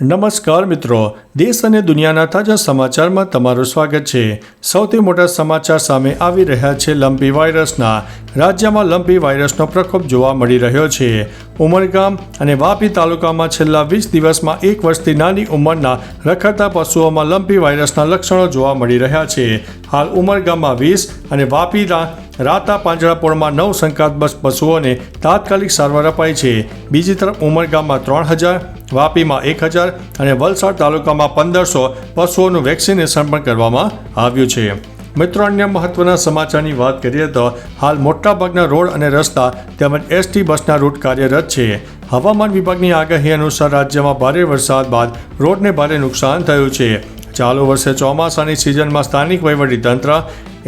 નમસ્કાર મિત્રો, દેશ અને દુનિયાના તાજા સમાચારમાં તમારું સ્વાગત છે. સૌથી મોટા સમાચાર સામે આવી રહ્યા છે લંપી વાયરસના. રાજ્યમાં લંપી વાયરસનો પ્રકોપ જોવા મળી રહ્યો છે. ઉમરગામ અને વાપી તાલુકામાં છેલ્લા વીસ દિવસમાં એક વર્ષથી નાની ઉંમરના રખડતા પશુઓમાં લંપી વાયરસના લક્ષણો જોવા મળી રહ્યા છે. હાલ ઉમરગામમાં વીસ અને વાપીના રાતા પાંજરાપોળમાં નવ શંકાસ્પદ પશુઓને તાત્કાલિક સારવાર અપાઈ છે. બીજી તરફ ઉમરગામમાં ત્રણ હજાર, વાપીમાં એક હજાર અને વલસાડ તાલુકામાં પંદરસો પશુઓનું વેક્સિનેશન પણ કરવામાં આવ્યું છે. મિત્રો, અન્ય મહત્વના સમાચારની વાત કરીએ તો હાલ મોટાભાગના રોડ અને રસ્તા તેમજ એસટી બસના રૂટ કાર્યરત છે. હવામાન વિભાગની આગાહી અનુસાર રાજ્યમાં ભારે વરસાદ બાદ રોડને ભારે નુકસાન થયું છે. ચાલુ વર્ષે ચોમાસાની સિઝનમાં સ્થાનિક વહીવટીતંત્ર,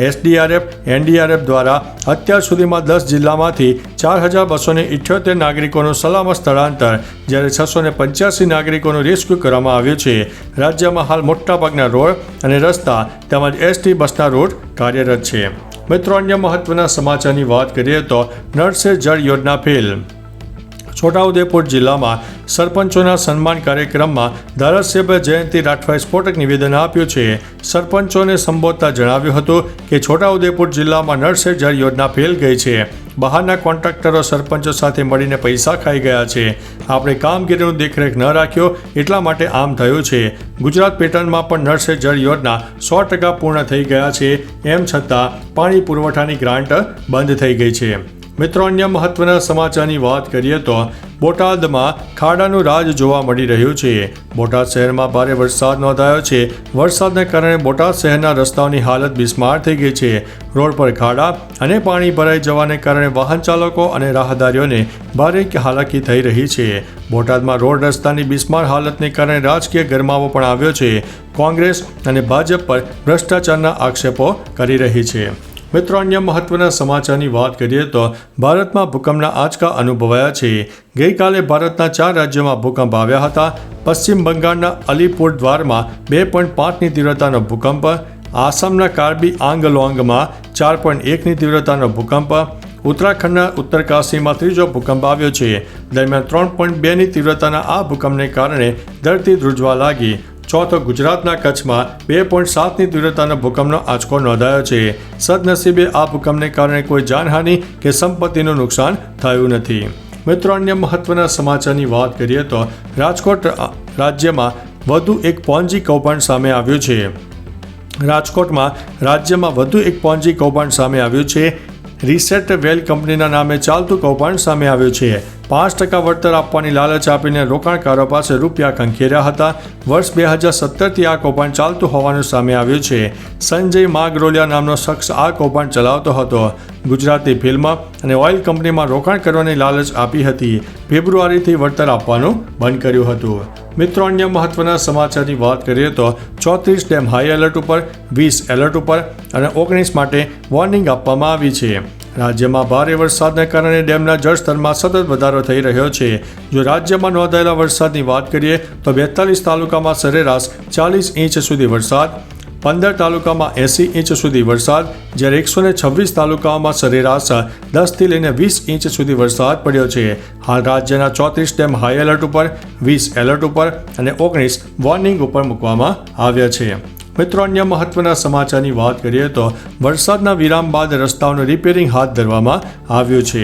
એસડીઆરએફ, એનડીઆરએફ દ્વારા અત્યાર સુધીમાં દસ જિલ્લામાંથી ચાર હજાર બસોને ઇઠ્યોતેર નાગરિકોનું સલામત સ્થળાંતર, જ્યારે છસો ને પંચ્યાસી નાગરિકોનું રેસ્ક્યુ કરવામાં આવ્યું છે. રાજ્યમાં હાલ મોટાભાગના રોડ અને રસ્તા તેમજ એસટી બસના રૂટ કાર્યરત છે. મિત્રો, અન્ય મહત્વના સમાચારની વાત કરીએ તો નળ સે જળ યોજના ફેલ છોટાઉદેપુર જિલ્લામાં સરપંચોના સન્માન કાર્યક્રમમાં ધારાસભ્ય જયંતિ રાઠવાએ સ્ફોટક નિવેદન આપ્યું છે. સરપંચોને સંબોધતા જણાવ્યું હતું કે છોટાઉદેપુર જિલ્લામાં નળ જળ યોજના ફેલ ગઈ છે. બહારના કોન્ટ્રાક્ટરો સરપંચો સાથે મળીને પૈસા ખાઈ ગયા છે. આપણે કામગીરીનું દેખરેખ ન રાખ્યો એટલા માટે આમ થયું છે. ગુજરાત પેટર્નમાં પણ નળ જળ યોજના સો ટકા પૂર્ણ થઈ ગયા છે. એમ છતાં પાણી પુરવઠાની ગ્રાન્ટ બંધ થઈ ગઈ છે. મિત્રો અન્ય મહત્વના સમાચારની વાત કરીએ તો બોટાદમાં ખાડાનું રાજ જોવા મળી રહ્યું છે. બોટાદ શહેરમાં ભારે વરસાદ નોંધાયો છે. વરસાદને કારણે બોટાદ શહેરના રસ્તાઓની હાલત બિસ્માર થઈ ગઈ છે. રોડ પર ખાડા અને પાણી ભરાઈ જવાને કારણે વાહન ચાલકો અને રાહદારીઓને ભારે હાલાકી થઈ રહી છે. બોટાદમાં રોડ રસ્તાની બિસ્માર હાલતને કારણે રાજકીય ગરમાવો પણ આવ્યો છે. કોંગ્રેસ અને ભાજપ પર ભ્રષ્ટાચારના આક્ષેપો કરી રહી છે. મિત્રો, અન્ય મહત્વના સમાચારની વાત કરીએ તો ભારતમાં ભૂકંપના આંચકા અનુભવાયા છે. ગઈકાલે ભારતના ચાર રાજ્યોમાં ભૂકંપ આવ્યા હતા. પશ્ચિમ બંગાળના અલીપુર દ્વારમાં બે પોઈન્ટ પાંચની તીવ્રતાનો ભૂકંપ, આસામના કાર્બી આંગલોંગમાં ચાર પોઈન્ટ એકની તીવ્રતાનો ભૂકંપ, ઉત્તરાખંડના ઉત્તરકાશીમાં ત્રીજો ભૂકંપ આવ્યો છે. દરમિયાન ત્રણ પોઈન્ટ બેની તીવ્રતાના આ ભૂકંપને કારણે ધરતી ધ્રુજવા લાગી. ચોથો ગુજરાતના કચ્છમાં બે પોઈન્ટ સાતની તીવ્રતાનો ભૂકંપનો આંચકો નોંધાયો છે. સદનસીબે આ ભૂકંપને કારણે કોઈ જાનહાનિ કે સંપત્તિનું નુકસાન થયું નથી. મિત્રો, અન્ય મહત્વના સમાચારની વાત કરીએ તો રાજકોટ રાજ્યમાં વધુ એક પોન્જી કૌભાંડ સામે આવ્યું છે. રાજકોટમાં રાજ્યમાં વધુ એક પોન્જી કૌભાંડ સામે આવ્યું છે. રિસેટ વેલ કંપનીના નામે ચાલતું કૌભાંડ સામે આવ્યું છે. પાંચ ટકા વળતર આપવાની લાલચ આપીને રોકાણકારો પાસે રૂપિયા ખંખેર્યા હતા. વર્ષ બે હજાર સત્તરથી આ કૌભાંડ ચાલતું હોવાનું સામે આવ્યું છે. સંજય માગરોલિયા નામનો શખ્સ આ કૌભાંડ ચલાવતો હતો. ગુજરાતી ફિલ્મ અને ઓઇલ કંપનીમાં રોકાણ કરવાની લાલચ આપી હતી. ફેબ્રુઆરીથી વળતર આપવાનું બંધ કર્યું હતું. મિત્રો, અન્ય મહત્વના સમાચારની વાત કરીએ તો ચોત્રીસ ડેમ હાઈ એલર્ટ ઉપર, વીસ એલર્ટ ઉપર અને ઓગણીસ માટે વોર્નિંગ આપવામાં આવી છે. રાજ્યમાં ભારે વરસાદને કારણે ડેમના જળસ્તરમાં સતત વધારો થઈ રહ્યો છે. જો રાજ્યમાં નોંધાયેલા વરસાદની વાત કરીએ, તો બેતાલીસ તાલુકામાં સરેરાશ ચાલીસ ઇંચ સુધી વરસાદ, પંદર તાલુકામાં એંસી ઇંચ સુધી વરસાદ, જ્યારે એકસો ને છવ્વીસ તાલુકાઓમાં સરેરાશ દસથી લઈને વીસ ઇંચ સુધી વરસાદ પડ્યો છે. હાલ રાજ્યના ચોત્રીસ ડેમ હાઈ એલર્ટ ઉપર, વીસ એલર્ટ ઉપર અને ઓગણીસ વોર્નિંગ ઉપર મૂકવામાં આવ્યા છે. મિત્રો, અન્ય મહત્વના સમાચારની વાત કરીએ તો વરસાદના વિરામ બાદ રસ્તાઓનું રિપેરિંગ હાથ ધરવામાં આવ્યું છે.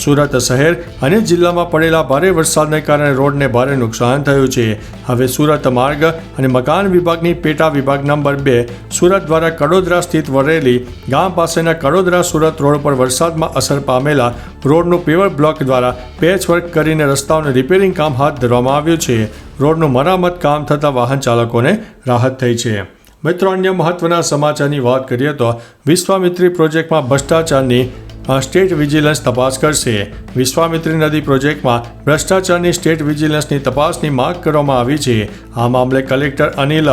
સુરત શહેર અને જિલ્લામાં પડેલા ભારે વરસાદને કારણે રોડને ભારે નુકસાન થયું છે. હવે સુરત માર્ગ અને મકાન વિભાગની પેટા વિભાગ નંબર બે સુરત દ્વારા કડોદરા સ્થિત વરેલી ગામ પાસેના કડોદરા સુરત રોડ પર વરસાદમાં અસર પામેલા રોડનું પેવર બ્લોક દ્વારા પેચવર્ક કરીને રસ્તાઓનું રિપેરિંગ કામ હાથ ધરવામાં આવ્યું છે. રોડનું મરામત કામ થતાં વાહન ચાલકોને રાહત થઈ છે. મિત્રો, અન્ય મહત્વના સમાચારની વાત કરીએ તો વિશ્વામિત્રી પ્રોજેક્ટમાં ભ્રષ્ટાચારની સ્ટેટ વિજિલન્સ તપાસ કરશે. વિશ્વામિત્રી નદી પ્રોજેક્ટમાં ભ્રષ્ટાચારની સ્ટેટ વિજિલન્સની તપાસની માંગ કરવામાં આવી છે. આ મામલે કલેક્ટર અનિલ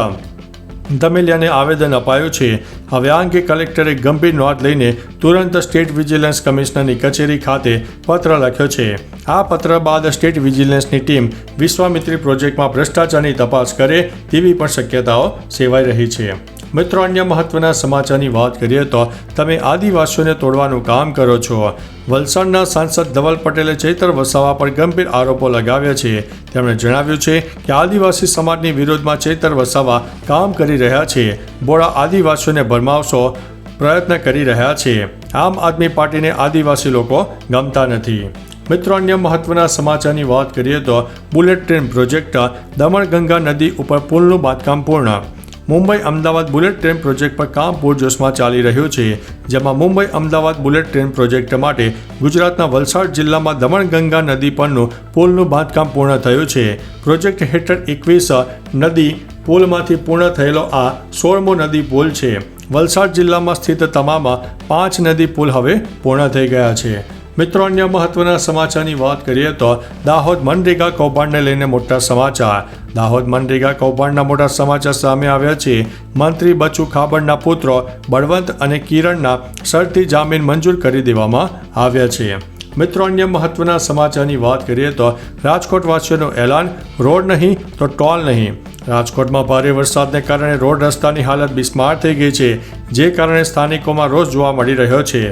ધમેલિયાને આવેદન અપાયું છે. હવે આ અંગે કલેક્ટરે ગંભીર નોંધ લઈને તુરંત સ્ટેટ વિજિલન્સ કમિશનરની કચેરી ખાતે પત્ર લખ્યો છે. આ પત્ર બાદ સ્ટેટ વિજિલન્સની ટીમ વિશ્વામિત્રી પ્રોજેક્ટમાં ભ્રષ્ટાચારની તપાસ કરે તેવી પણ શક્યતાઓ સેવાઈ રહી છે. મિત્રો, અન્ય મહત્વના સમાચારની વાત કરીએ તો તમે આદિવાસીઓને તોડવાનું કામ કરો છો. વલસાડના સાંસદ ધવલ પટેલે ચૈતર વસાવા પર ગંભીર આરોપો લગાવ્યા છે. તેમણે જણાવ્યું છે કે આદિવાસી સમાજની વિરોધમાં ચૈતર વસાવા કામ કરી રહ્યા છે. બોડા આદિવાસીઓને ભરમાવશો પ્રયત્ન કરી રહ્યા છે. આમ આદમી પાર્ટીને આદિવાસી લોકો ગમતા નથી. મિત્રો, અન્ય મહત્વના સમાચારની વાત કરીએ તો bullet train project Daman Ganga નદી ઉપર પુલનું બાંધકામ પૂર્ણ Mumbai Ahmedabad bullet train project પર કામ પૂરજોશમાં ચાલી રહ્યું છે, જેમાં Mumbai Ahmedabad bullet train project માટે ગુજરાતના વલસાડ જિલ્લામાં દમણગંગા નદી પરનું પુલનું બાંધકામ પૂર્ણ થયું છે. પ્રોજેક્ટ હેઠળ એકવીસ નદી પુલમાંથી પૂર્ણ થયેલો આ સોળમો નદી પુલ છે. વલસાડ જિલ્લામાં સ્થિત તમામ પાંચ નદી પુલ હવે પૂર્ણ થઈ ગયા છે. મિત્રો, અન્ય મહત્વના સમાચારની વાત કરીએ તો દાહોદ મનરેગા કૌભાંડને લઈને મોટા સમાચાર. દાહોદ મનરેગા કૌભાંડના મોટા સમાચાર સામે આવ્યા છે. મંત્રી બચુ ખાબડના પુત્રો બળવંત અને કિરણના શરતી જામીન મંજૂર કરી દેવામાં આવ્યા છે. મિત્રો, અન્ય મહત્વના સમાચારની વાત કરીએ તો રાજકોટવાસીઓનું એલાન રોડ નહીં તો ટોલ નહીં. રાજકોટમાં ભારે વરસાદને કારણે રોડ રસ્તાની હાલત બિસ્માર થઈ ગઈ છે, જે કારણે સ્થાનિકોમાં રોષ જોવા મળી રહ્યો છે.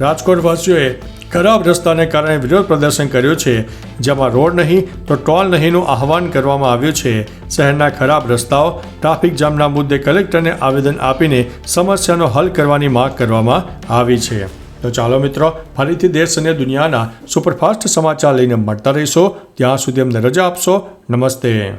રાજકોટ વાસીઓએ ખરાબ રસ્તાને કારણે વિરોધ પ્રદર્શન કર્યું છે. જેમાં રોડ નહીં, તો ટોલ નહીંનું આહવાન કરવામાં આવ્યું છે. શહેરના ખરાબ રસ્તાઓ, ટ્રાફિક જામના મુદ્દે કલેક્ટરને આવેદન આપીને સમસ્યાનો હલ કરવાની માંગ કરવામાં આવી છે. તો ચાલો મિત્રો, ફરીથી દેશ અને દુનિયાના સુપરફાસ્ટ સમાચાર લઈને મળતા રહીશો. ત્યાં સુધી અમને રજા આપશો. નમસ્તે.